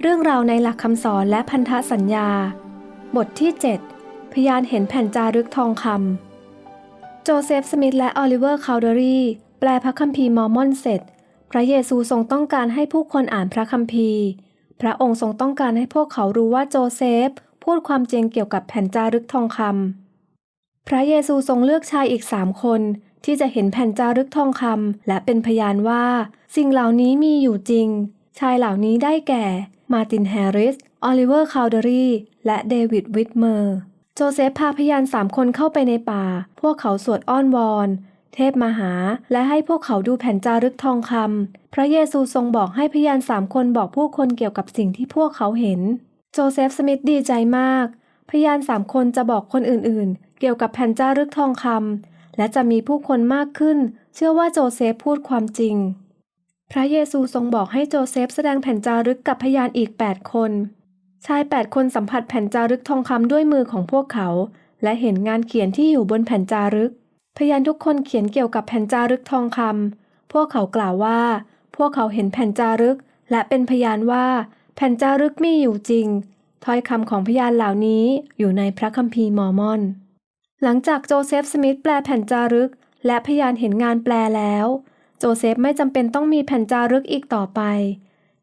เรื่องราวในหลักคำสอนและพันธสัญญา บทที่ 7 พยานเห็นแผ่นจารึกทองคำ โจเซฟ สมิธและออลิเวอร์ คาวเดอรีแปลพระคัมภีร์มอร์มอนเสร็จ พระเยซูทรงต้องการให้ผู้คนอ่านพระคัมภีร์ พระองค์ทรงต้องการให้พวกเขารู้ว่าโจเซฟ พูดความจริงเกี่ยวกับแผ่นจารึกทองคำ พระเยซูทรงเลือกชายอีกสามคนที่จะเห็นแผ่นจารึกทองคำและเป็นพยานว่า สิ่งเหล่านี้มีอยู่จริง ชายเหล่านี้ได้แก่ มาร์ตินแฮร์ริส ออลิเวอร์คาวเดอรีและเดวิดวิทเมอร์ โจเซฟพาพยานสามคนเข้าไปในป่า พวกเขาสวดอ้อนวอน เทพมาหา และให้พวกเขาดูแผ่นจารึกทองคำ พระเยซูทรงบอกให้พยานสามคนบอกผู้คนเกี่ยวกับสิ่งที่พวกเขาเห็น โจเซฟสมิธดีใจมาก พยานสามคนจะบอกคนอื่นๆ เกี่ยวกับแผ่นจารึกทองคำและจะมีผู้คนมากขึ้น เชื่อว่าโจเซฟพูดความจริง พระเยซูทรงบอกให้โจเซฟแสดงแผ่นจารึกกับพยานอีก 8 คน ชาย 8 คนสัมผัสแผ่นจารึกทองคำด้วยมือของพวกเขา และเห็นงานเขียนที่อยู่บนแผ่นจารึก พยานทุกคนเขียนเกี่ยวกับแผ่นจารึกทองคำพวกเขากล่าวว่า พวกเขาเห็นแผ่นจารึก และเป็นพยานว่า แผ่นจารึกมีอยู่จริง ถ้อยคำของพยานเหล่านี้อยู่ในพระคัมภีร์มอร์มอน หลังจากโจเซฟสมิธแปลแผ่นจารึก และพยานเห็นงานแปลแล้ว จเซฟไม่จำเป็นต้องมีแผ่นจารึกอีกต่อไป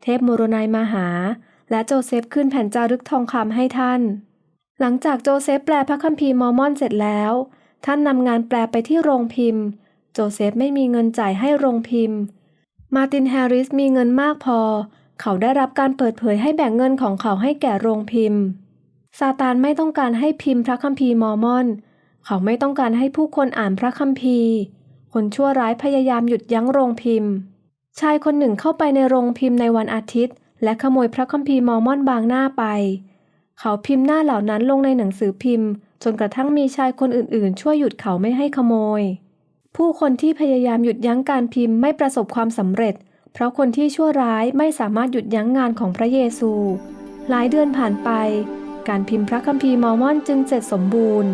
เทพโมโรนายมาหา และโจเซฟขึ้นแผ่นจารึกทองคำให้ท่าน หลังจากโจเซฟแปลพระคัมภีร์มอร์มอนเสร็จแล้ว ท่านนำงานแปลไปที่โรงพิมพ์ โจเซฟไม่มีเงินจ่ายให้โรงพิมพ์ มาร์ตินแฮร์ริสมีเงินมากพอ เขาได้รับการเปิดเผยให้แบ่งเงินของเขาให้แก่โรงพิมพ์ซาตานไม่ต้องการให้พิมพ์พระคัมภีร์มอร์มอน เขาไม่ต้องการให้ผู้คนอ่านพระคัมภีร์ คนชั่วร้ายพยายามหยุดยั้งโรงพิมพ์ ชายคนหนึ่งเข้าไปในโรงพิมพ์ในวันอาทิตย์ และขโมยพระคัมภีร์มอร์มอนบางหน้าไป เขาพิมพ์หน้าเหล่านั้นลงในหนังสือพิมพ์ จนกระทั่งมีชายคนอื่นๆ ช่วยหยุดเขาไม่ให้ขโมย ผู้คนที่พยายามหยุดยั้งการพิมพ์ไม่ประสบความสำเร็จ เพราะคนที่ชั่วร้ายไม่สามารถหยุดยั้งงานของพระเยซู หลายเดือนผ่านไป การพิมพ์พระคัมภีร์มอร์มอนจึงเสร็จสมบูรณ์